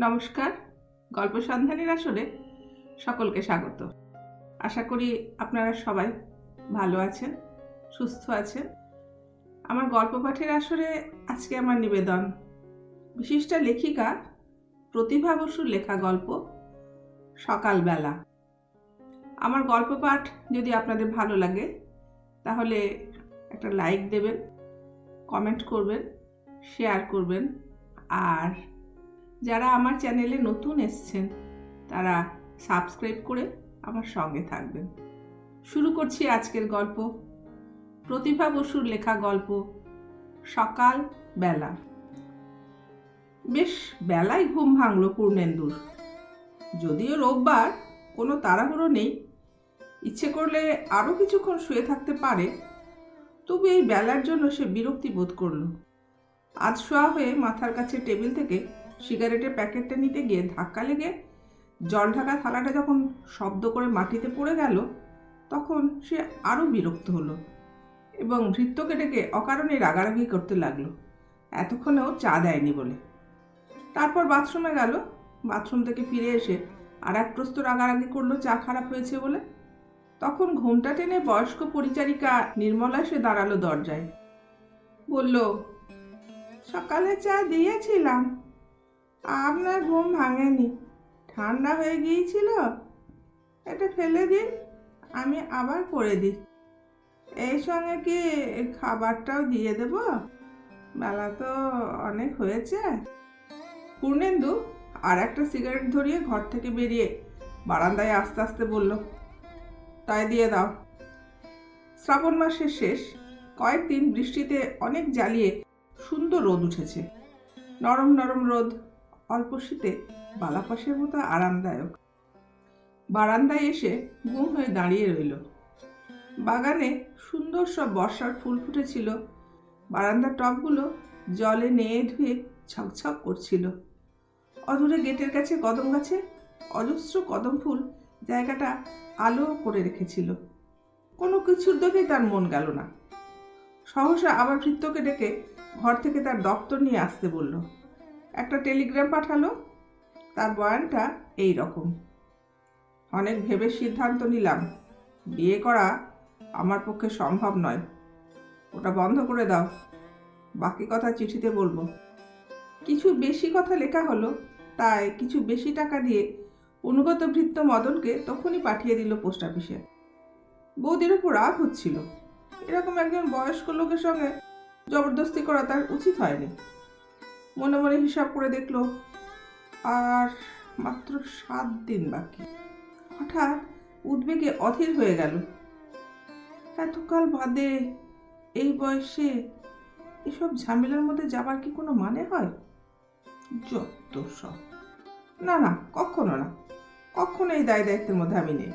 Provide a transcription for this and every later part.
নমস্কার, গল্প সন্ধানের আসরে সকলকে স্বাগত। আশা করি আপনারা সবাই ভালো আছেন, সুস্থ আছেন। আমার গল্প পাঠের আসরে আজকে আমার নিবেদন। বিশিষ্ট লেখিকা প্রতিভা বসুর লেখা গল্প, সকালবেলা। আমার গল্প পাঠ যদি আপনাদের ভালো লাগে, তাহলে একটা লাইক দেবেন, কমেন্ট করবেন, শেয়ার করবেন, আর যারা আমার চ্যানেলে নতুন এসছেন, তারা সাবস্ক্রাইব করে আমার সঙ্গে থাকবেন। শুরু করছি আজকের গল্প। প্রতিভা বসুর লেখা গল্প, সকাল বেলা। বেশ বেলায় ঘুম ভাঙল পূর্ণেন্দুর। যদিও রোববার, কোনো তাড়াহুড়ো নেই। ইচ্ছে করলে আরও কিছুক্ষণ শুয়ে থাকতে পারে। তবু এই বেলার জন্য সে বিরক্তি বোধ করল। আজ শোয়া হয়ে মাথার কাছে টেবিল থেকে সিগারেটের প্যাকেটটা নিতে গিয়ে ধাক্কা লেগে জল ঢাকা থালাটা যখন শব্দ করে মাটিতে পড়ে গেল, তখন সে আরও বিরক্ত হলো এবং ভৃত্যকে ডেকে অকারণে রাগারাগি করতে লাগল। এতক্ষণেও চা দেয়নি বলে। তারপর বাথরুমে গেল। বাথরুম থেকে ফিরে এসে আর এক প্রস্ত রাগারাগি করল, চা খারাপ হয়েছে বলে। তখন ঘোমটা টেনে বয়স্ক পরিচারিকা নির্মলা এসে দাঁড়াল দরজায়। বলল, সকালে চা দিয়েছিলাম। আপনার ঘুম ভাঙেনি। ঠান্ডা হয়ে গিয়েছিল? এটা ফেলে দিন, আমি আবার করে দিই। এই সঙ্গে কি খাবারটাও দিয়ে দেব? বেলা তো অনেক হয়েছে। পূর্ণেন্দু আর একটা সিগারেট ধরিয়ে ঘর থেকে বেরিয়ে বারান্দায় আস্তে আস্তে বলল, তাই দিয়ে দাও। শ্রাবণ মাসের শেষ, কয়েকদিন বৃষ্টিতে অনেক জ্বালিয়ে সুন্দর রোদ উঠেছে। নরম নরম রোদ অল্প শীতে বালাপাশের মতো আরামদায়ক। বারান্দায় এসে গুম হয়ে দাঁড়িয়ে রইল। বাগানে সুন্দর সব বর্ষার ফুল ফুটেছিল। বারান্দার টবগুলো জলে নেয়ে ধুয়ে ছকছক করছিল। অদূরে গেটের কাছে কদম গাছে অজস্র কদম ফুল জায়গাটা আলো করে রেখেছিল। কোনো কিছুর দিকেই তার মন গেল না। সহসা আবার ভৃত্যকে ডেকে ঘর থেকে তার দপ্তর নিয়ে আসতে বলল। একটা টেলিগ্রাম পাঠালো, তার বয়ানটা এই রকম। অনেক ভেবে সিদ্ধান্ত নিলাম, বিয়ে করা আমার পক্ষে সম্ভব নয়। ওটা বন্ধ করে দাও, বাকি কথা চিঠিতে বলব। কিছু বেশি কথা লেখা হলো, তাই কিছু বেশি টাকা দিয়ে অনুগত ভৃত্য মদনকে তখনই পাঠিয়ে দিল পোস্ট অফিসে। বৌদির ওপর রাগ হচ্ছিল। এরকম একজন বয়স্ক লোকের সঙ্গে জবরদস্তি করা তার উচিত হয়নি। মনে মনে হিসাব করে দেখল। আর মাত্র সাত দিন বাকি। হঠাৎ উদ্বেগে অধীর হয়ে গেল। এতকাল বাদে এই বয়সে এসব ঝামেলার মধ্যে যাবার কি কোনো মানে হয়? যত সব। না না, কখনো না। কখনো এই দায় দায়িত্বের মধ্যে আমি নেই।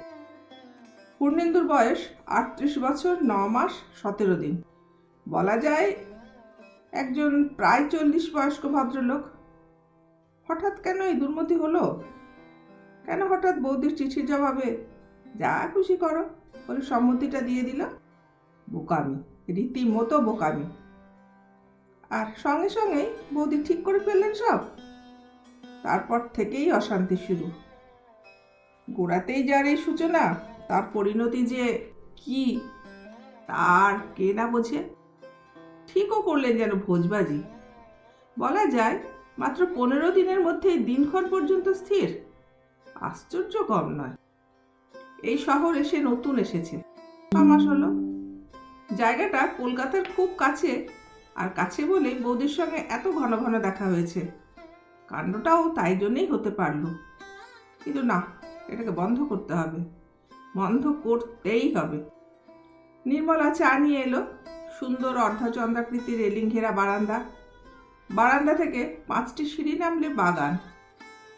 পূর্ণেন্দুর বয়স আটত্রিশ বছর, ন মাস, সতেরো দিন। বলা যায় একজন প্রায় চল্লিশ বয়স্ক ভদ্রলোক। হঠাৎ কেন এই দুর্মতি হলো? কেন হঠাৎ বৌদির চিঠির জবাবে, যা খুশি করো, বলে সম্মতিটা দিয়ে দিল? বোকামি, রীতিমতো বোকামি। আর সঙ্গে সঙ্গেই বৌদি ঠিক করে ফেললেন সব। তারপর থেকেই অশান্তি শুরু। গোড়াতেই যার এই সূচনা, তার পরিণতি যে কি, তার কে না বোঝে। ঠিকও করলেন যেন ভোজবাজি। বলা যায়, মাত্র পনেরো দিনের মধ্যেই দিনক্ষণ পর্যন্ত স্থির। আশ্চর্য কম নয়। এই শহর এসে নতুন এসেছে। ছ মাস হলো। জায়গাটা কলকাতার খুব কাছে, আর কাছে বলে বৌদির সঙ্গে এত ঘন ঘন দেখা হয়েছে। কাণ্ডটাও তাই জন্যেই হতে পারল। কিন্তু না, এটাকে বন্ধ করতে হবে। বন্ধ করতেই হবে। নির্মলা চা নিয়ে এলো। সুন্দর অর্ধচন্দ্রাকৃতি রেলিং ঘেরা বারান্দা। বারান্দা থেকে পাঁচটি সিঁড়ি নামলে বাগান।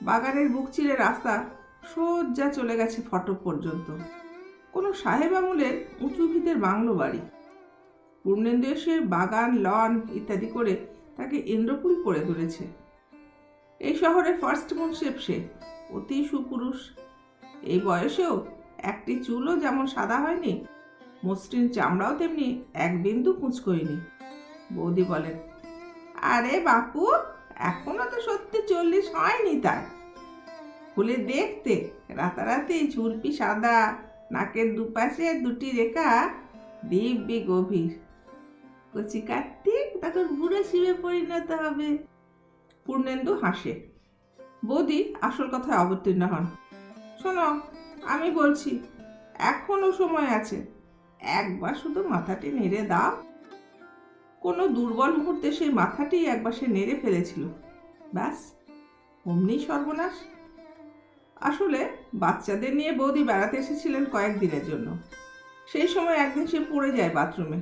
বাগানের বুক চিরে রাস্তা সোজা চলে গেছে ফটক পর্যন্ত। কোনো সাহেব আমলের উঁচু ভিতের বাংলো বাড়ি। পূর্ণেন্দু এসে বাগান, লন ইত্যাদি করে তাকে ইন্দ্রপুরী করে তুলেছে। এই শহরে ফার্স্ট মুন্সেপ সে, অতি সুপুরুষ। এই বয়সেও একটি চুলও যেমন সাদা হয়নি মসৃণ চামড়াও তেমনি এক বিন্দু কুঁচকোয়নি বৌদি বলেন, আরে বাপু, এখনও তো সত্যি চল্লিশ হয়নি তার। খুলে দেখতে, রাতারাতি ঝুলপি সাদা, নাকের দুপাশে দুটি রেখা, দিব্যি গভীর। কচি কার্তিক তখন বুড়ো শিবে পরিণত হবে। পূর্ণেন্দু হাসে। বৌদি আসল কথায় অবতীর্ণ হন। শোনো, আমি বলছি, এখনও সময় আছে। একবার শুধু মাথাটি নেড়ে দাও। কোনো দুর্বল মুহূর্তে সেই মাথাটি একবার সে নেড়ে ফেলেছিল। ব্যাস, অমনি সর্বনাশ। আসলে বাচ্চাদের নিয়ে বৌদি বেড়াতে এসেছিলেন কয়েকদিনের জন্য। সেই সময় একদিন সে পড়ে যায় বাথরুমে।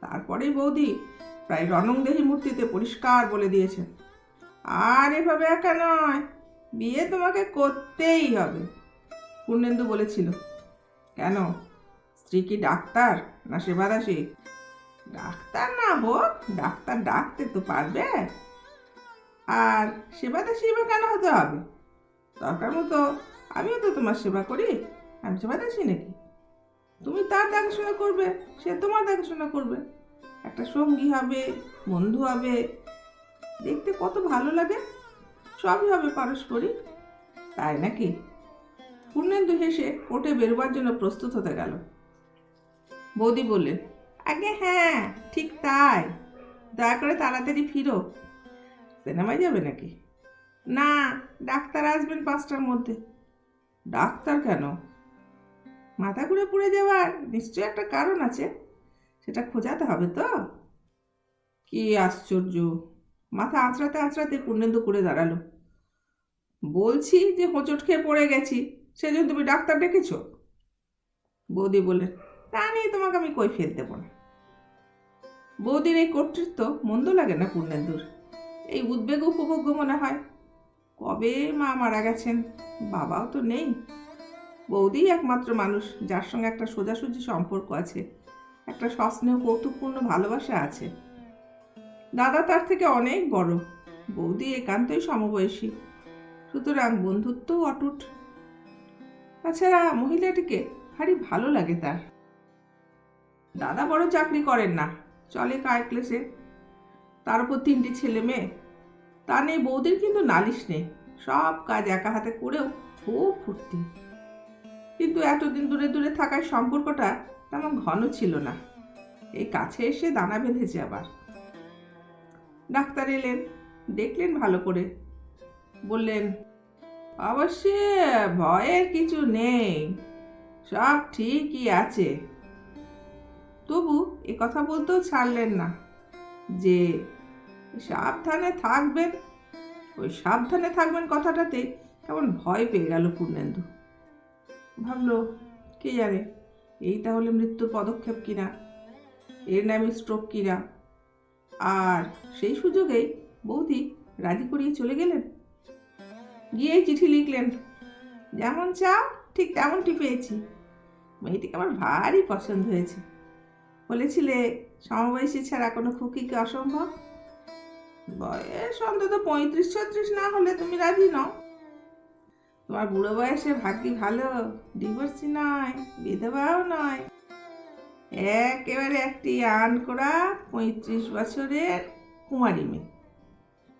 তারপরেই বৌদি প্রায় রণংদেহী মূর্তিতে পরিষ্কার বলে দিয়েছেন, আর এভাবে একা নয়, বিয়ে তোমাকে করতেই হবে। পূর্ণেন্দু বলেছিল, কেন? স্ত্রী কি ডাক্তার না সেবাদাসী? ডাক্তার না হোক ডাক্তার ডাকতে তো পারবে। আর সেবাদাসী বা কেন হতে হবে? দরকার মতো আমিও তো তোমার সেবা করি। আমি সেবাদাসী নাকি? তুমি তার দেখাশোনা করবে, সে তোমার দেখাশোনা করবে। একটা সঙ্গী হবে, বন্ধু হবে, দেখতে কত ভালো লাগে। সবই হবে পারস্পরিক, তাই নাকি? পূর্ণেন্দু হেসে কোর্টে বেরোবার জন্য প্রস্তুত হতে গেল। বৌদি বললেন, আগে হ্যাঁ ঠিক তাই। দয়া করে তাড়াতাড়ি ফিরো। সিনেমায় যাবে নাকি? না, ডাক্তার আসবেন পাঁচটার মধ্যে। ডাক্তার কেন? মাথা ঘুরে পড়ে যাওয়ার নিশ্চয় একটা কারণ আছে। সেটা খোঁজাতে হবে তো? কি আশ্চর্য! মাথা আঁচড়াতে আঁচড়াতে পূর্ণেন্দু করে দাঁড়াল। বলছি যে হোঁচট খেয়ে পড়ে গেছি, সেজন্য তুমি ডাক্তার ডেকেছো? বৌদি বললেন তা নিয়ে তোমাকে আমি কই ফেল দেবো না। বৌদির এই কর্তৃত্ব মন্দ লাগে না পূর্ণেন্দুর। এই উদ্বেগ উপভোগ্য মনে হয়। কবে মা মারা গেছেন? বাবাও তো নেই। বৌদিই একমাত্র মানুষ, যার সঙ্গে একটা সোজাসুজি সম্পর্ক আছে, একটা সস্নেহ কৌতুকপূর্ণ ভালোবাসা আছে। দাদা তার থেকে অনেক বড়। বৌদি একান্তই সমবয়সী। সুতরাং বন্ধুত্বও অটুট। তাছাড়া মহিলাটিকে ভারী ভালো লাগে তার। দাদা বড় চাকরি করেন না। চলে কায় ক্লেসে তার উপর তিনটি ছেলে মেয়ে। তা নেই, বৌদির কিন্তু নালিশ নেই। সব কাজ একা হাতে করেও খুব ফুর্তি। কিন্তু এতদিন দূরে দূরে থাকার সম্পর্কটা তেমন ঘন ছিল না। এই কাছে এসে দানা বেঁধেছে আবার। ডাক্তার এলেন, দেখলেন ভালো করে। বললেন অবশ্য ভয়ের কিছু নেই। সব ঠিকই আছে। তবু এ কথা বলতেও ছাড়লেন না যে, সাবধানে থাকবেন। ওই সাবধানে থাকবেন কথাটাতে কেমন ভয় পেয়ে গেল পূর্ণেন্দু। ভাবলো, কে জানে, এই তাহলে মৃত্যুর পদক্ষেপ কিনা, এর নামে স্ট্রোক কিনা? আর সেই সুযোগেই বৌদি রাজি করিয়ে চলে গেলেন। গিয়ে চিঠি লিখলেন, যেমন চাও, ঠিক তেমনটি পেয়েছি। মেয়েটিকে আমার ভারী পছন্দ হয়েছে। বলেছিলে, সমবয়সী ছাড়া কোনো খুকিকে অসম্ভব? বয়স অন্তত পঁয়ত্রিশ ছত্রিশ না হলে তুমি রাজি নও। তোমার বুড়ো বয়সে ভাগ্যি ভালো, ডিভোর্সি নয়, বিধবাও নয়। একেবারে একটি আন করা পঁয়ত্রিশ বছরের কুমারী মেয়ে।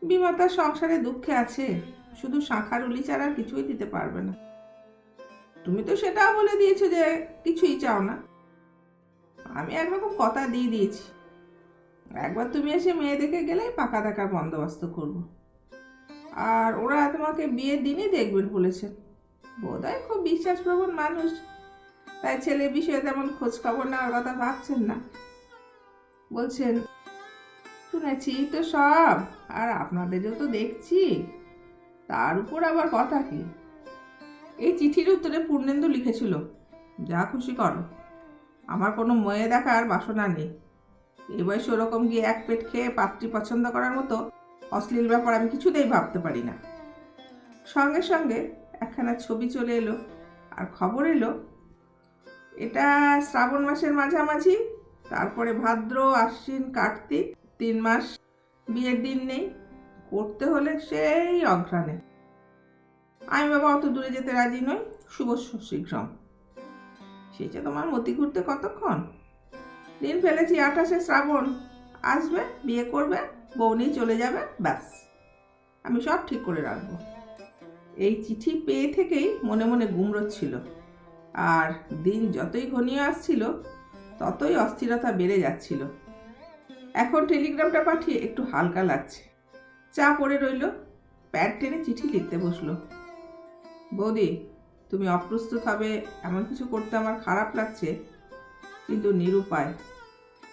বিমাতার সংসারে দুঃখে আছে, শুধু শাঁখার উলি ছাড়া কিছুই দিতে পারবে না। তুমি তো সেটাও বলে দিয়েছ যে কিছুই চাও না। আমি একরকম কথা দিয়ে দিয়েছি। একবার তুমি এসে মেয়ে দেখে গেলেই পাকা দেখার বন্দোবস্ত করব। আর ওরা তোমাকে বিয়ের দিনই দেখবেন বলেছেন বোধহয় খুব বিশ্বাসপ্রবণ মানুষ। তাই ছেলে বিষয়ে তেমন খোঁজ খবর নেওয়ার কথা ভাবছেন না। বলছেন, শুনেছি তো সব, আর আপনাদেরও তো দেখছি। তার উপর আবার কথা কি? এই চিঠির উত্তরে পূর্ণেন্দু লিখেছিল, যা খুশি করো। আমার কোনো ময়ে দেখার বাসনা নেই। এ বয়সে ওরকম গিয়ে এক পেট খেয়ে পাত্রী পছন্দ করার মতো অশ্লীল ব্যাপার আমি কিছুতেই ভাবতে পারি না। সঙ্গে সঙ্গে একখানা ছবি চলে এলো আর খবর এলো, এটা শ্রাবণ মাসের মাঝামাঝি, তারপরে ভাদ্র, আশ্বিন, কার্তিক, তিন মাস, বিয়ের দিন নেই, করতে হলে সেই অঘ্রাণে আমি বাবা অত দূরে যেতে রাজি নই, শুভ শীঘ্রম। সেটা তোমার মতি ঘুরতে কতক্ষণ? দিন ফেলেছি আঠাশে শ্রাবণ। আসবে, বিয়ে করবে, বউ নিয়ে চলে যাবে, ব্যাস। আমি সব ঠিক করে রাখব। এই চিঠি পেয়ে থেকেই মনে মনে গুমড়োচ্ছিল আর দিন যতই ঘনিয়ে আসছিল, ততই অস্থিরতা বেড়ে যাচ্ছিল। এখন টেলিগ্রামটা পাঠিয়ে একটু হালকা লাগছে। চা পড়ে রইল। প্যাড টেনে চিঠি লিখতে বসল। বৌদি তুমি অপ্রস্তুত হবে এমন কিছু করতে আমার খারাপ লাগছে, কিন্তু নিরুপায়,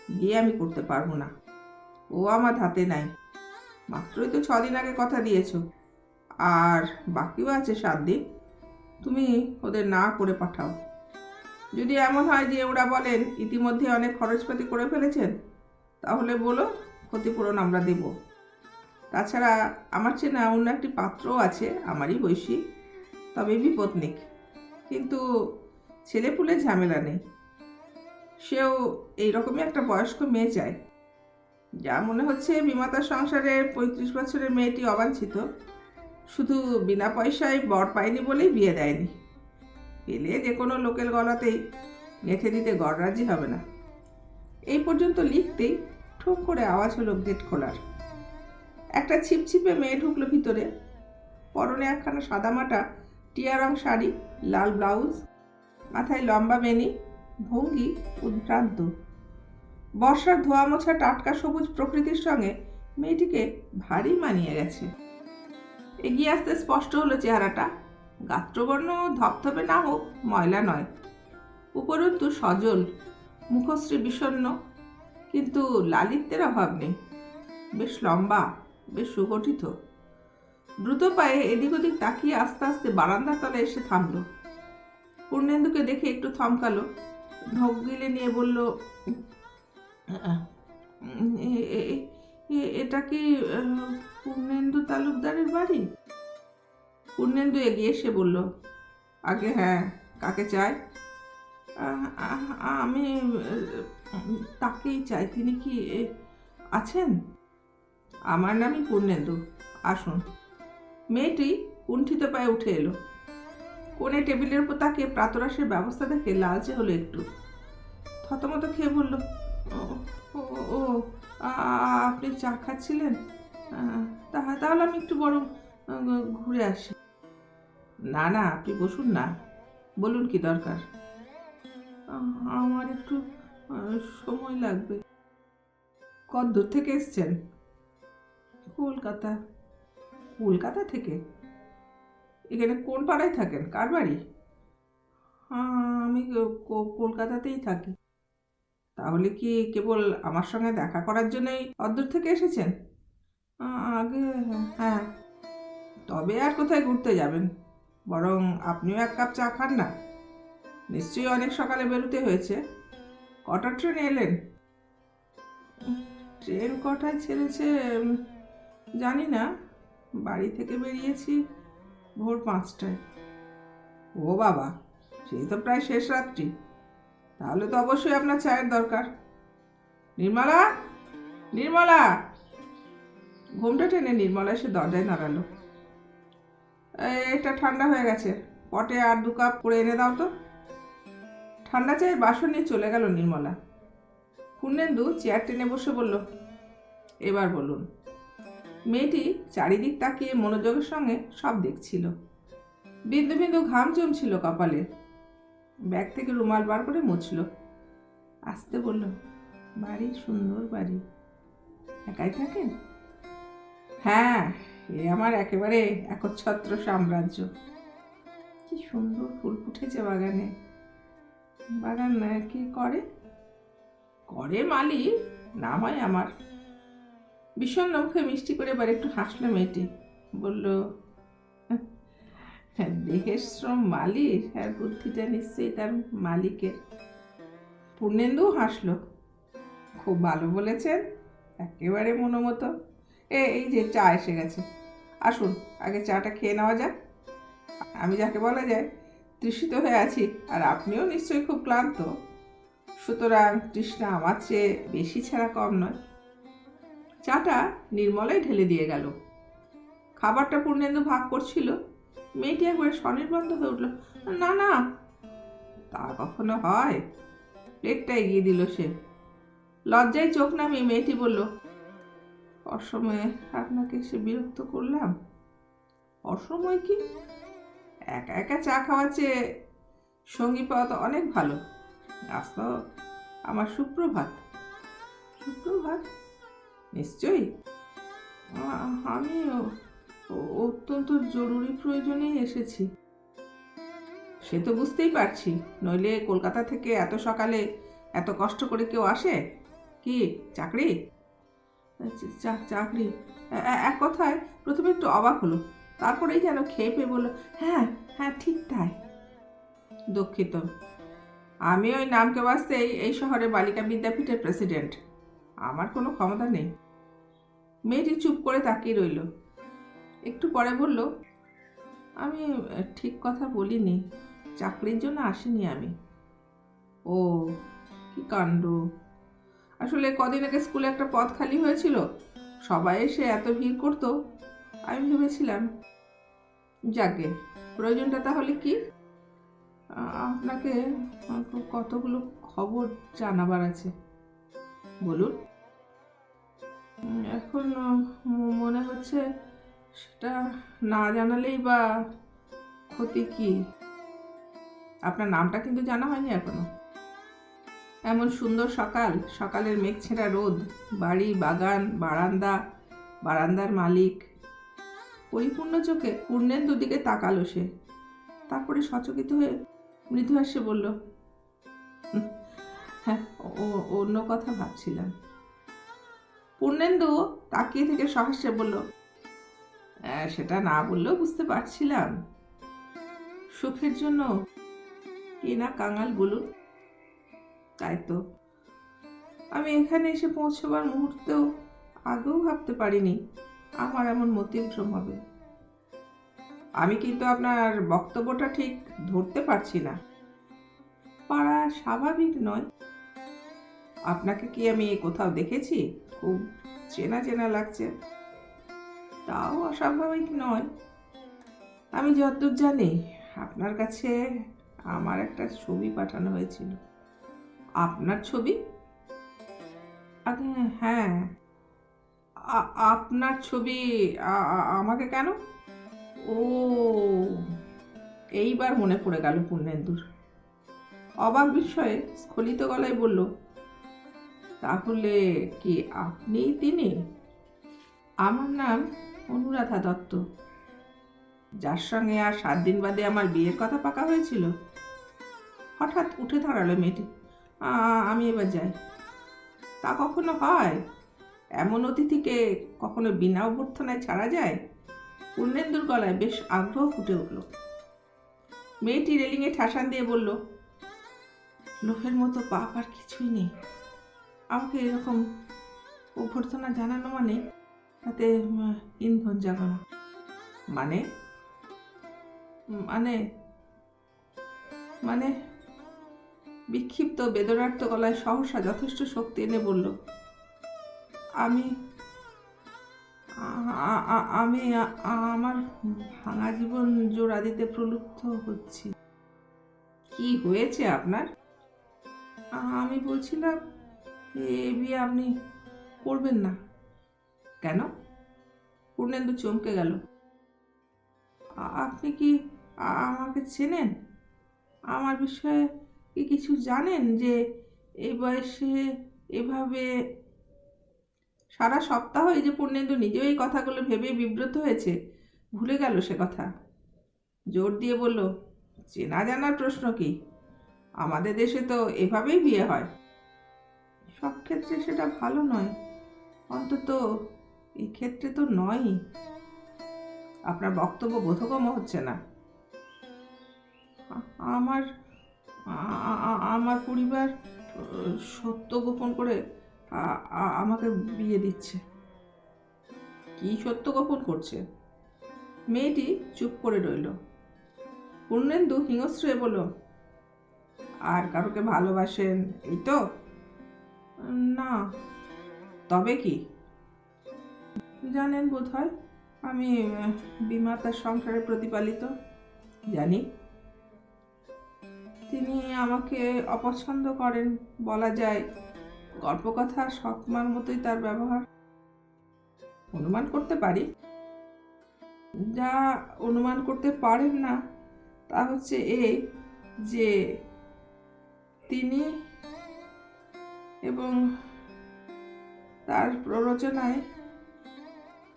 বিয়ে আমি করতে পারব না। ও আমার হাতে নাই। মাত্রই তো ছদিন আগে কথা দিয়েছ। আর বাকিও আছে সাত দিন। তুমি ওদের না করে পাঠাও। যদি এমন হয় যে ওরা বলেন, ইতিমধ্যে অনেক খরচপাতি করে ফেলেছেন, তাহলে বলো, ক্ষতিপূরণ আমরা দেব। তাছাড়া আমার চেনা অন্য একটি পাত্রও আছে, আমারই বয়সী তবে বিপত্নিক কিন্তু ছেলেপুলে ঝামেলা নেই। সেও এইরকমই একটা বয়স্ক মেয়ে চায়। যা মনে হচ্ছে বিমাতার সংসারে পঁয়ত্রিশ বছরের মেয়েটি অবাঞ্ছিত। শুধু বিনা পয়সায় বর পায়নি বলেই বিয়ে দেয়নি। পেলে যে কোনো লোকের গলাতেই গেঁথে দিতে গড়রাজি হবে না। এই পর্যন্ত লিখতেই ঠুক করে আওয়াজ হলো গেট খোলার। একটা ছিপছিপে মেয়ে ঢুকলো ভিতরে। পরনে একখানা সাদামাটা টিয়া রং শাড়ি, লাল ব্লাউজ, মাথায় লম্বা বেনি, ভঙ্গি উদ্ভ্রান্ত। বর্ষার ধোয়া মোছা টাটকা সবুজ প্রকৃতির সঙ্গে মেয়েটিকে ভারী মানিয়ে গেছে। এগিয়ে আসতে স্পষ্ট হলো চেহারাটা। গাত্রবর্ণ ধপধপে না হোক, ময়লা নয়। উপরন্তু সজল, মুখশ্রী বিষণ্ণ, কিন্তু লালিত্যের অভাব নেই। বেশ লম্বা, বেশ সুগঠিত। দ্রুত পায়ে এদিক ওদিক তাকিয়ে আস্তে আস্তে বারান্দার তলে এসে থামল। পূর্ণেন্দুকে দেখে একটু থমকালো। ঢোক গিলে নিয়ে বলল, "এ- এ- এ- এটা কি পূর্ণেন্দু তালুকদারের বাড়ি? পূর্ণেন্দু এগিয়ে এসে বলল, আগে হ্যাঁ কাকে চাই আমি তাকেই চাই। তিনি কি আছেন? আমার নামই পূর্ণেন্দু, আসুন। মেয়েটি কুণ্ঠিত পায়ে উঠে এলো। কোণে টেবিলের উপর তাকে প্রাতরাশের ব্যবস্থা দেখে লালচে হলো একটু। থতমত খেয়ে বলল ও ও আপনি চা খাচ্ছিলেন? আহ, তা- তাহলে আমি একটু বরং ঘুরে আসি। না না আপনি বসুন না। বলুন কি দরকার? আমার একটু সময় লাগবে। কত দূর থেকে এসছেন? কলকাতা। কলকাতা থেকে? এখানে কোন পাড়ায় থাকেন? কার বাড়ি? আহ, আমি কলকাতাতেই থাকি। তাহলে কি কেবল আমার সঙ্গে দেখা করার জন্যই অদূর থেকে এসেছেন? আগে হ্যাঁ। তবে আর কোথায় ঘুরতে যাবেন? বরং আপনিও এক কাপ চা খান না। নিশ্চয়ই অনেক সকালে বেরোতে হয়েছে। কটার ট্রেনে এলেন? ট্রেন কটায় ছেড়েছে জানি না। বাড়ি থেকে বেরিয়েছি ভোর পাঁচটায়। ও বাবা সেই তো প্রায় শেষ রাত্রি। তাহলে তো অবশ্যই আপনার চায়ের দরকার। নির্মলা নির্মলা! ঘুমটা টেনে নির্মলা এসে দরজায় নাড়ালো। "এই, এটা ঠান্ডা হয়ে গেছে। পটে আর দু কাপ করে এনে দাও তো। ঠান্ডা চায়ের বাসন নিয়ে চলে গেল নির্মলা। পূর্ণেন্দু চেয়ার টেনে বসে বলল এবার বলুন মেয়েটি চারিদিক তাকিয়ে মনোযোগের সঙ্গে সব দেখছিল। বিন্দু বিন্দু ঘাম জমছিল কপালে। ব্যাগ থেকে রুমাল বার করে মুছল। আসতে বলল, বাড়ি, সুন্দর বাড়ি। একাই থাকেন? হ্যাঁ এ আমার একেবারে একচ্ছত্র সাম্রাজ্য। কি সুন্দর ফুল ফুটেছে বাগানে। বাগান কি করে? করে মালি নাম হয় আমার। বিষণ্ণ মুখে মিষ্টি করে এবার একটু হাসলো মেয়েটি। বলল হ্যাঁ, দেহের শ্রম মালিক আর বুদ্ধিটা নিশ্চয়ই তার মালিকের। পূর্ণেন্দু হাসলো খুব ভালো বলেছেন একেবারে মনোমতো। এ এই যে চা এসে গেছে। আসুন আগে চাটা খেয়ে নেওয়া যাক। আমি যাকে বলা যায় তৃষিত হয়ে আছি আর আপনিও নিশ্চয়ই খুব ক্লান্ত। সুতরাং তৃষ্ণা আমার চেয়ে বেশি ছাড়া কম নয়। চাটা নির্মলাই ঢেলে দিয়ে গেল। খাবারটা পূর্ণেন্দু ভাগ করছিল। মেয়েটি একবারে স্বনির্বন্ধ হয়ে উঠল, না না, তা কখনো হয়? প্লেটটা এগিয়ে দিল সে। লজ্জায় চোখ নামিয়ে মেয়েটি বলল, অসময়ে আপনাকে এসে বিরক্ত করলাম। অসময় কি? একা একা চা খাওয়ার চেয়ে সঙ্গী পাওয়া তো অনেক ভালো। আজ তো আমার সুপ্রভাত। সুপ্রভাত? নিশ্চয়ই? আমি অত্যন্ত জরুরি প্রয়োজনেই এসেছি। সে তো বুঝতেই পারছি। নইলে কলকাতা থেকে এত সকালে এত কষ্ট করে কেউ আসে? কি, চাকরি? চা- চাকরি। এক কথায় প্রথমে একটু অবাক হলো। তারপরেই যেন খেয়ে পেয়ে বলল হ্যাঁ হ্যাঁ ঠিক তাই। দুঃখিত। আমি ওই নামকে বাঁচতেই এই শহরে বালিকা বিদ্যাপীঠের প্রেসিডেন্ট। আমার কোনো ক্ষমতা নেই। মেয়েটি চুপ করে তাকিয়ে রইল। একটু পরে বলল, আমি ঠিক কথা বলিনি। চাকরির জন্য আসিনি আমি। ও, কি কাণ্ড। আসলে কদিন আগে স্কুলে একটা পদ খালি হয়েছিল। সবাই এসে এত ভিড় করতো। আমি ভেবেছিলাম, যাকে। প্রয়োজনটা তাহলে কি? আপনাকে কতগুলো খবর জানাবার আছে। বলুন। এখন মনে হচ্ছে সেটা না জানালেই বা ক্ষতি কি? আপনার নামটা কিন্তু জানা হয়নি এখনও। এমন সুন্দর সকাল সকালের মেঘ ছেঁড়া রোদ বাড়ি বাগান বারান্দা বারান্দার মালিক। পরিপূর্ণ চোখে পূর্ণের দুদিকে তাকালো সে। তারপরে সচকিত হয়ে মৃদু হাসে বলল "হুম, হ্যাঁ অন্য কথা ভাবছিলাম। পূর্ণেন্দু তাকিয়ে থেকে সহাস্যে বলল "আহ, সেটা না বললেও বুঝতে পারছিলাম। সুখের জন্য কে না কাঙাল বলুন। তাই তো। আমি এখানে এসে পৌঁছবার মুহূর্তেও আগেও ভাবতে পারিনি আমার এমন মতিভ্রম হবে। আমি কিন্তু আপনার বক্তব্যটা ঠিক ধরতে পারছি না। পাড়া স্বাভাবিক নয়। আপনাকে কি আমি কোথাও দেখেছি? খুব চেনা চেনা লাগছে। তাও অস্বাভাবিক নয়। আমি যতদূর জানি, আপনার কাছে আমার একটা ছবি পাঠানো হয়েছিল। আপনার ছবি? হ্যাঁ। আপনার ছবি আমাকে কেন? ও, এইবার মনে পড়ে গেল পূর্ণেন্দুর। অবাক বিস্ময়ে স্খলিত গলায় বলল তাহলে কি আপনি তিনি? আমার নাম অনুরাধা দত্ত। যার সঙ্গে আর সাত দিন বাদে আমার বিয়ের কথা পাকা হয়েছিল। হঠাৎ উঠে দাঁড়াল মেয়েটি। "আ- আমি এবার যাই। তা কখনো হয়? এমন অতিথিকে কখনো বিনা অভ্যর্থনায় ছাড়া যায়? পূর্ণেন্দুর গলায় বেশ আগ্রহ ফুটে উঠল। মেয়েটি রেলিংয়ে ঠাসান দিয়ে বলল লোকের মতো পাপ আর কিছুই নেই। আমাকে এরকম অভ্যর্থনা জানানো মানে? তাতে ইন্ধন জাগানো মানে? মানে? মানে? বিক্ষিপ্ত বেদনার্থ গলায় সহসা যথেষ্ট শক্তি এনে বলল, আমি আমি আমার ভাঙা জীবন জোড়া দিতে প্রলুব্ধ হচ্ছি। কি হয়েছে আপনার? আমি বলছিলাম এ বিয়ে আপনি করবেন না। কেন? পূর্ণেন্দু চমকে গেল। আপনি কি আমাকে চেনেন? আমার বিষয়ে কি কিছু জানেন যে এই বয়সে এভাবে সারা সপ্তাহ এই যে পূর্ণেন্দু নিজেও এই কথাগুলো ভেবে বিব্রত হয়েছে, ভুলে গেল সে কথা। জোর দিয়ে বলল, চেনা জানার প্রশ্ন কি? আমাদের দেশে তো এভাবেই বিয়ে হয়। সব ক্ষেত্রে সেটা ভালো নয়। অন্তত এই ক্ষেত্রে তো নয়ই। আপনার বক্তব্য বোধগম্য হচ্ছে না। আমার আমার পরিবার সত্য গোপন করে আমাকে বিয়ে দিচ্ছে। কি সত্য গোপন করছে? মেয়েটি চুপ করে রইল। পূর্ণেন্দু হিংস্র বলল, আর কারোকে ভালোবাসেন, এই তো? না। তবে কি? জানেন বোধ হয় আমি বিমাতার সংসারে প্রতিপালিত, জানি। তিনি আমাকে অপছন্দ করেন, বলা যায়। গল্পকথা সকমার মতোই তার ব্যবহার। অনুমান করতে পারি? যা অনুমান করতে পারেন না, তা হচ্ছে এই যে তিনি এবং তার প্ররোচনায়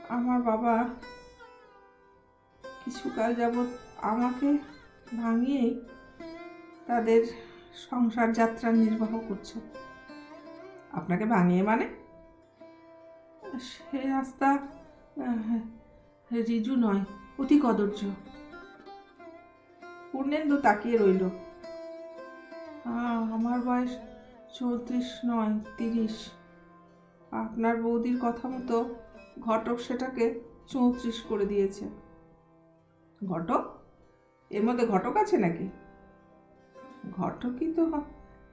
আমার বাবা কিছুকাল যাবৎ আমাকে ভাঙিয়ে তাদের সংসার যাত্রা নির্বাহ করছে। আপনাকে ভাঙিয়ে মানে? সে রাস্তা রিজু নয়, অতি কদর্য। পূর্ণেন্দু তাকিয়ে রইল। আমার বয়স চৌত্রিশ নয়, তিরিশ। আপনার বৌদির কথা মতো ঘটক সেটাকে চৌত্রিশ করে দিয়েছে। ঘটক? এর মধ্যে ঘটক আছে নাকি? ঘটকই তো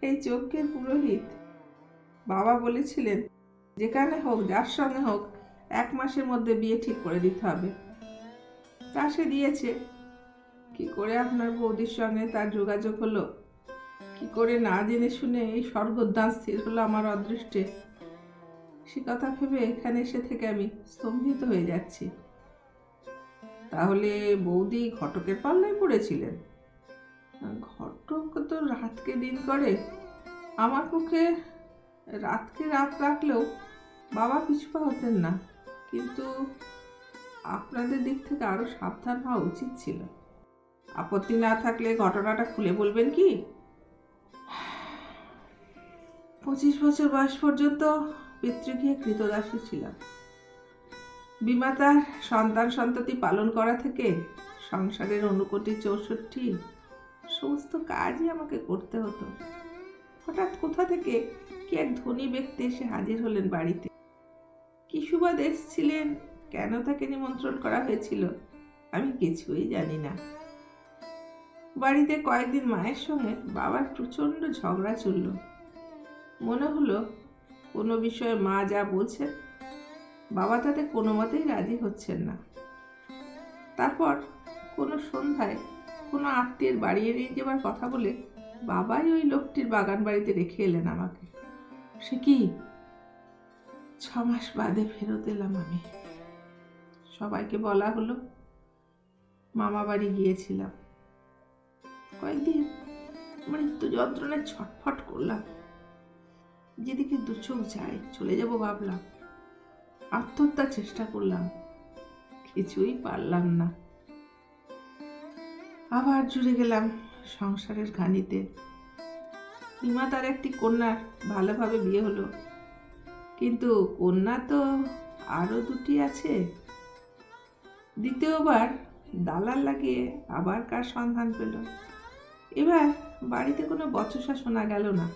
এই যজ্ঞের পুরোহিত। বাবা বলেছিলেন, যেখানে হোক, যার সঙ্গে হোক, এক মাসের মধ্যে বিয়ে ঠিক করে দিতে হবে। তা সে দিয়েছে। কি করে আপনার বৌদির সঙ্গে তার যোগাযোগ হলো? কি করে না জেনে শুনে এই স্বর্গদান স্থির হলো আমার অদৃষ্টে। সে কথা ভেবে এখানে এসে থেকে আমি স্তম্ভিত হয়ে যাচ্ছি। তাহলে বৌদি ঘটকের পাল্লায় পড়েছিলেন? ঘটক তো রাতকে দিন করে। আমার পক্ষে রাতকে রাত রাখলেও বাবা পিছপা হতেন না। কিন্তু আপনাদের দিক থেকে আরও সাবধান হওয়া উচিত ছিল। আপত্তি না থাকলে ঘটনাটা খুলে বলবেন কি? পঁচিশ বছর বয়স পর্যন্ত পিতৃগৃহে কৃতদাসী ছিলাম। বিমাতার সন্তান সন্ততি পালন করা থেকে সংসারের অনুকোটি চৌষট্টি সমস্ত কাজই আমাকে করতে হতো। হঠাৎ কোথা থেকে কি এক ধনী ব্যক্তি এসে হাজির হলেন বাড়িতে? কি সুবাদ এসছিলেন, কেন তাকে নিমন্ত্রণ করা হয়েছিল, আমি কিছুই জানি না। বাড়িতে কয়েকদিন মায়ের সঙ্গে বাবার প্রচণ্ড ঝগড়া চলল। মনে হলো কোনো বিষয়ে মা যা বলছেন, বাবা তাতে কোনো মতেই রাজি হচ্ছেন না। তারপর কোনো সন্ধ্যায় কোনো আত্মীয়ের বাড়ি নিয়ে যাবার কথা বলে বাবাই ওই লোকটির বাগান বাড়িতে রেখে এলেন আমাকে। সে কি? ছ মাস বাদে ফেরত এলাম আমি। সবাইকে বলা হলো মামা বাড়ি গিয়েছিলাম। কয়েকদিন মৃত্যু যন্ত্রণায় ছটফট করলাম। যেদিকে দু চোখ যায়, চলে যাব ভাবলাম। আত্মহত্যার চেষ্টা করলাম। কিছুই পারলাম না। আবার জুড়ে গেলাম সংসারের ঘানিতে। হিমা তার একটি কন্যার ভালোভাবে বিয়ে হলো। কিন্তু কন্যা তো আরও দুটি আছে। দ্বিতীয়বার দালাল লাগিয়ে আবার কার সন্ধান পেল? এবার বাড়িতে কোনো বচসা শোনা গেল না।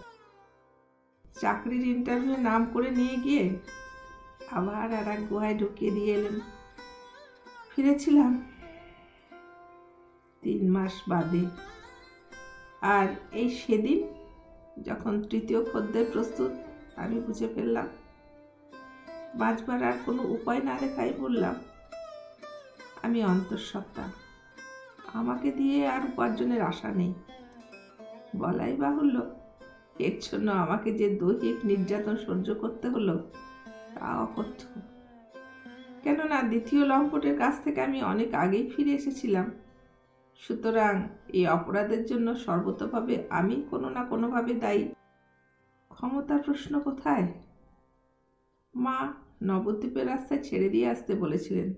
চাকরির ইন্টারভিউ নাম করে নিয়ে গিয়ে আবার আর এক গুহায় ঢুকিয়ে দিয়ে এলেন। ফিরেছিলাম তিন মাস বাদে। আর এই সেদিন যখন তৃতীয় খদ্দের প্রস্তুত, আমি বুঝে ফেললাম, বাঁচবার আর কোনো উপায় না দেখাই বললাম, আমি অন্তঃসত্ত্বা। আমাকে দিয়ে আর উপার্জনের আশা নেই। বলাই বাহুল্য এর জন্য আমাকে যে দৈহিক নির্যাতন সহ্য করতে হলো, তা অকথ্য। কেননা দ্বিতীয় লম্পটের কাছ থেকে আমি অনেক আগেই ফিরে এসেছিলাম। সুতরাং এই অপরাধের জন্য সর্বতভাবে আমি কোনো না কোনোভাবে দায়ী। ক্ষমতার প্রশ্ন কোথায়? মা নবদ্বীপের রাস্তায় ছেড়ে দিয়ে আসতে বলেছিলেন।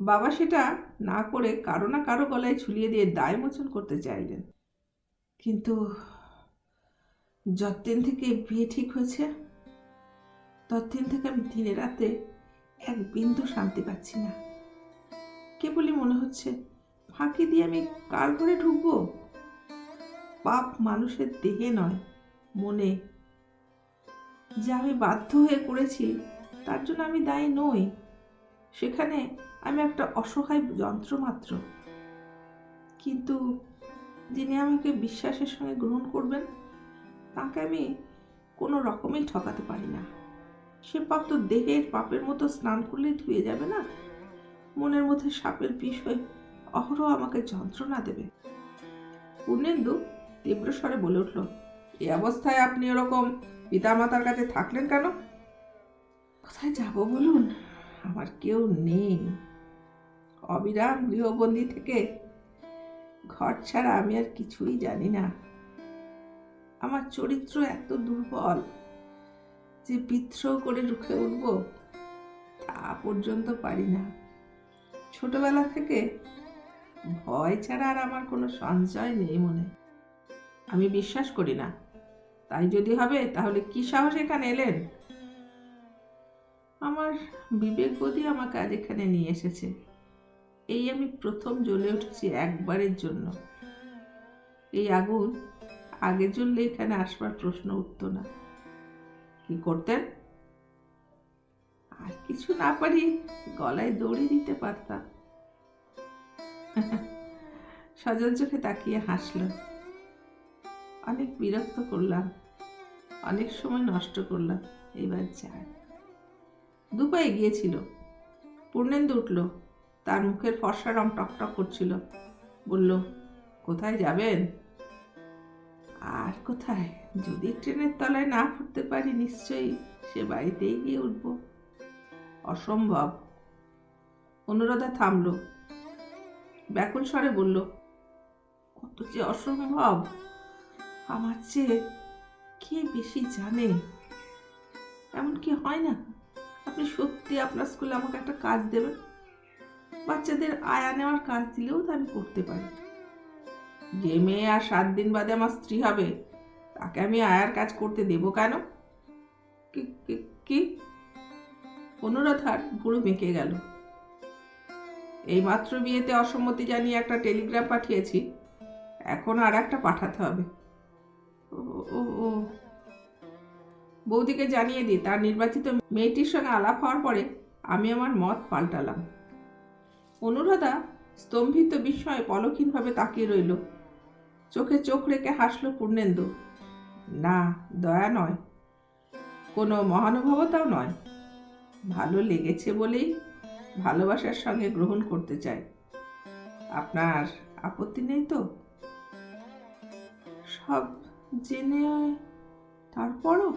বাবা সেটা না করে কারও না কারও গলায় ঝুলিয়ে দিয়ে দায় মোচন করতে চাইলেন। কিন্তু যতদিন থেকে বিয়ে ঠিক হয়েছে, ততদিন থেকে আমি দিনে রাতে এক বিন্দু শান্তি পাচ্ছি না। কেবলই মনে হচ্ছে, ফাঁকি দিয়ে আমি কার ঘরে ঢুকবো? পাপ মানুষের দেহে নয়, মনে। যা আমি বাধ্য হয়ে করেছি, তার জন্য আমি দায়ী নই। সেখানে আমি একটা অসহায় যন্ত্র মাত্র। কিন্তু যিনি আমাকে বিশ্বাসের সঙ্গে গ্রহণ করবেন তাকে আমি কোনো রকমেই ঠকাতে পারি না। সে পাপ তো দেহের পাপের মতো স্নান করলেই ধুয়ে যাবে না? মনের মধ্যে সাপের বিষ হয়ে অহরহ আমাকে যন্ত্রণা দেবে। পূর্ণেন্দু তীব্র স্বরে বলে উঠল এই অবস্থায় আপনি ওরকম পিতামাতার কাছে থাকলেন কেন? কোথায় যাব বলুন? আমার কেউ নেই। অবিরাম গৃহবন্দী থেকে ঘর ছাড়া আমি আর কিছুই জানি না। আমার চরিত্র এত দুর্বল যে বিদ্রোহ করে রুখে উঠব তা পর্যন্ত পারি না। ছোটবেলা থেকে ভয় ছাড়া আর আমার কোনো সঞ্চয় নেই মনে। আমি বিশ্বাস করি না। তাই যদি হবে, তাহলে কি সাহস এখানে এলেন? আমার বিবেক বোধই আমাকে আজ এখানে নিয়ে এসেছে। এই আমি প্রথম জ্বলে উঠেছি একবারের জন্য। এই আগুন আগে জ্বললে এখানে আসবার প্রশ্ন উঠতো না। কি করতেন? আর কিছু না পারি গলায় দৌড়ে দিতে পারতাম। সজল চোখে তাকিয়ে হাসলো। অনেক বিরক্ত করলাম। অনেক সময় নষ্ট করলাম। এবার যায় দুপায়ে গিয়েছিল পূর্ণেন্দু উঠল। তার মুখের ফর্সা রং টকটক করছিল। বলল, কোথায় যাবেন? আর কোথায়? যদি ট্রেনের তলায় না ফুটতে পারি, নিশ্চয়ই সে বাড়িতেই গিয়ে উঠব। অসম্ভব। অনুরাধা থামল। ব্যাকুল স্বরে বলল, কত যে অসম্ভব! আমার চেয়ে কে বেশি জানে? এমন কি হয় না? আপনি সত্যি আপনার স্কুলে আমাকে একটা কাজ দেবেন? বাচ্চাদের আয়া নেওয়ার কাজ দিলেও তো আমি করতে পারি। যে মেয়ে আর সাত দিন বাদে আমার স্ত্রী হবে, তাকে আমি আয়ার কাজ করতে দেবো কেন? কি- অনুরাধার ভুরু বেঁকে গেল। এইমাত্র বিয়েতে অসম্মতি জানিয়ে একটা টেলিগ্রাম পাঠিয়েছি, এখন আর একটা পাঠাতে হবে। ও ও। বৌদিকে জানিয়ে দিই, তার নির্বাচিত মেয়েটির সঙ্গে আলাপ হওয়ার পরে আমি আমার মত পাল্টালাম। অনুরাধা স্তম্ভিত বিস্ময়ে পলকহীনভাবে তাকিয়ে রইল। চোখে চোখ রেখে হাসল পূর্ণেন্দু। না, দয়া নয়। কোনো মহানুভবতাও নয়। ভালো লেগেছে বলেই ভালোবাসার সঙ্গে গ্রহণ করতে চাই। আপনার আপত্তি নেই তো? সব জেনে তারপরও?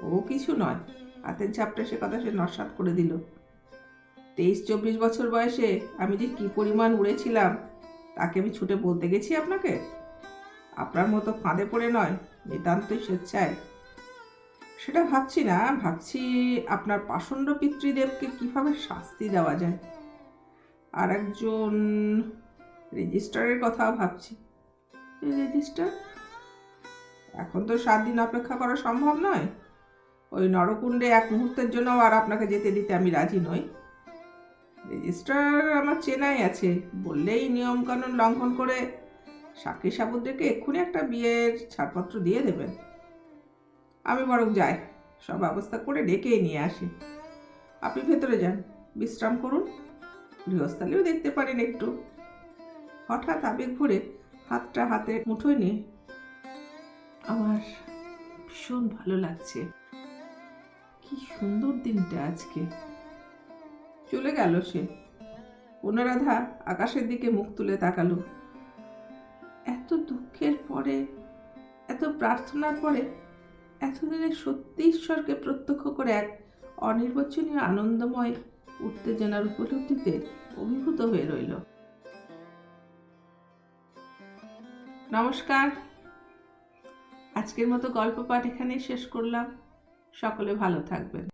ও কিছু নয়। হাতের ঝাপটা সে কথা সে নস্বাত করে দিল। তেইশ চব্বিশ বছর বয়সে আমি যে কি পরিমাণ উড়েছিলাম তাকে আমি ছুটে বলতে গেছি আপনাকে? আপনার মতো ফাঁদে পড়ে নয়, নিতান্তই স্বেচ্ছায়। সেটা ভাবছি না, ভাবছি আপনার পাষণ্ড পিতৃদেবকে কীভাবে শাস্তি দেওয়া যায়? আর একজন রেজিস্টারের কথাও ভাবছি। রেজিস্টার? এখন তো সাত দিন অপেক্ষা করা সম্ভব নয়। ওই নরকুণ্ডে এক মুহূর্তের জন্য আর আপনাকে যেতে দিতে আমি রাজি নই। রেজিস্ট্রার আমার চেনাই আছে। বললেই নিয়মকানুন লঙ্ঘন করে সাক্ষী সাবুদ্দেরকে এক্ষুনি একটা বিয়ের ছাড়পত্র দিয়ে দেবেন আমি বরং যাই, সব ব্যবস্থা করে ডেকেই নিয়ে আসি। আপনি ভেতরে যান, বিশ্রাম করুন। গৃহস্থালিও দেখতে পারেন একটু। হঠাৎ আবেগ ভরে হাতটা হাতে মুঠোয় নিয়ে, আমার ভীষণ ভালো লাগছে। কি সুন্দর দিনটা আজকে। চলে গেল সে। অনুরাধা আকাশের দিকে মুখ তুলে তাকালো। এত দুঃখের পরে, এত প্রার্থনার পরে, এতদিনে সত্যি ঈশ্বরকে প্রত্যক্ষ করে এক অনির্বচনীয় আনন্দময় উত্তেজনার উপলব্ধিতে অভিভূত হয়ে রইল। নমস্কার। আজকের মতো গল্প পাঠ এখানেই শেষ করলাম। সকলে ভালো থাকবেন।